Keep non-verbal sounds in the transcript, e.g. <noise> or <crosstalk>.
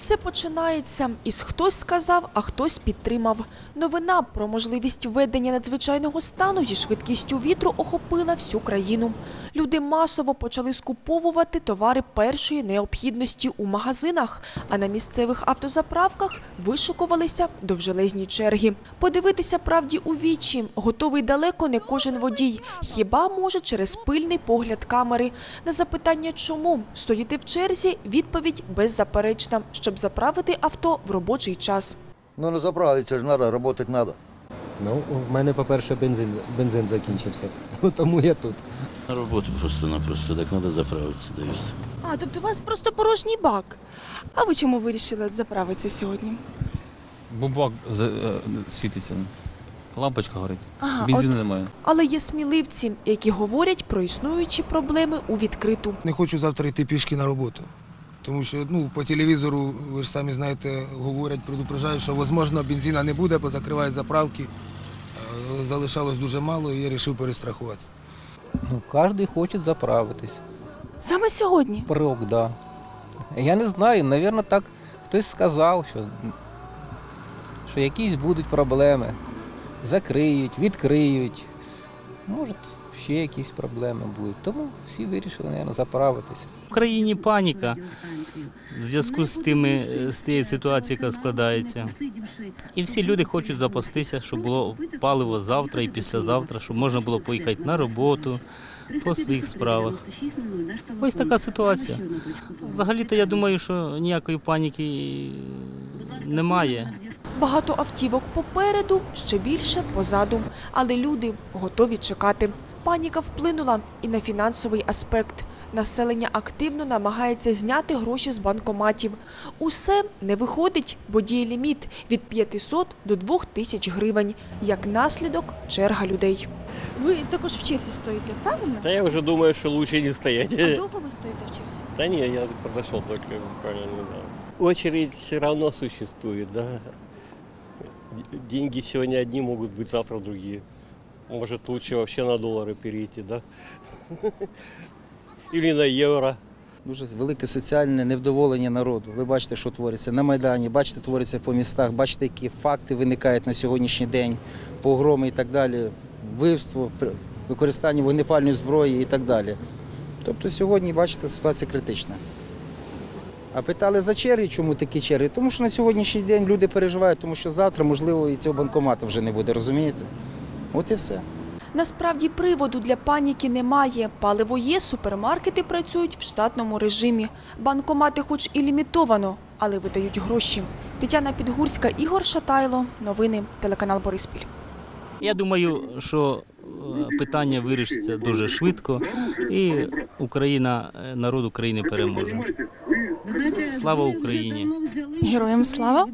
Все починається із хтось сказав, а хтось підтримав. Новина про можливість введення надзвичайного стану зі швидкістю вітру охопила всю країну. Люди масово почали скуповувати товари першої необхідності у магазинах, а на місцевих автозаправках вишукувалися довжелезні черги. Подивитися правді у вічі готовий далеко не кожен водій, хіба може через пильний погляд камери. На запитання, чому стоїти в черзі, відповідь беззаперечна, щоб заправити авто в робочий час. Ну, не заправиться ж треба, працювати треба. Ну, в мене, по-перше, бензин, бензин закінчився, <laughs> тому я тут. На роботу просто-напросто, так треба заправитися, да і все. А, тобто у вас просто порожній бак. А ви чому вирішили заправитися сьогодні? Бо бак за- е, світиться. Лампочка горить. Ага, Бензину от, немає. але є сміливці, які говорять про існуючі проблеми у відкриту. Не хочу завтра йти пішки на роботу. Тому що ну, по телевізору, ви ж самі знаєте, говорять, предупрежають, що можливо бензина не буде, бо закривають заправки. Е, Залишалось дуже мало і я вирішив перестрахуватися. Ну, кожен хоче заправитись. Саме сьогодні. Прок, да. Я не знаю, напевно, так хтось сказав, що, що якісь будуть проблеми. Закриють, відкриють. Може, ще якісь проблеми будуть. Тому всі вирішили, мабуть, заправитись. В країні паніка в зв'язку з тими з тією ситуацією, яка складається. І всі люди хочуть запастися, щоб було паливо завтра і післязавтра, щоб можна було поїхати на роботу по своїх справах. Ось така ситуація. Взагалі-то я думаю, що ніякої паніки немає. Багато автівок попереду, ще більше позаду. Але люди готові чекати. Паніка вплинула і на фінансовий аспект. Населення активно намагається зняти гроші з банкоматів. Усе не виходить, бо діє ліміт від 500 до 2000 гривень. Як наслідок – черга людей. Ви також в черзі стоїте, правильно? Да я уже думаю, что лучше не стоять. А довго ви стоїте в черзі? Да не, я подошел только буквально недавно. Очередь все равно существует, да. Деньги сегодня одни могут быть, завтра другие. Может, лучше вообще на доллары перейти, да? <laughs> Или на евро. Дуже велике соціальне невдоволення народу. Ви бачите, що твориться на Майдані, бачите, твориться по містах, бачите, які факти виникають на сьогоднішній день, погроми і так далі, вбивство, використання вогнепальної зброї і так далі. Тобто сьогодні, бачите, ситуація критична. А питали за черги, чому такі черги? Тому що на сьогоднішній день люди переживають, тому що завтра, можливо, і цього банкомату вже не буде, розумієте? От і все. Насправді приводу для паніки немає. Паливо є, супермаркети працюють в штатному режимі. Банкомати хоч і лімітовано, але видають гроші. Тетяна Підгурська, Ігор Шатайло. Новини. Телеканал Бориспіль. Я думаю, що е, питання вирішиться дуже швидко, і Україна, е, народ України переможе. Слава Україні! Героям слава!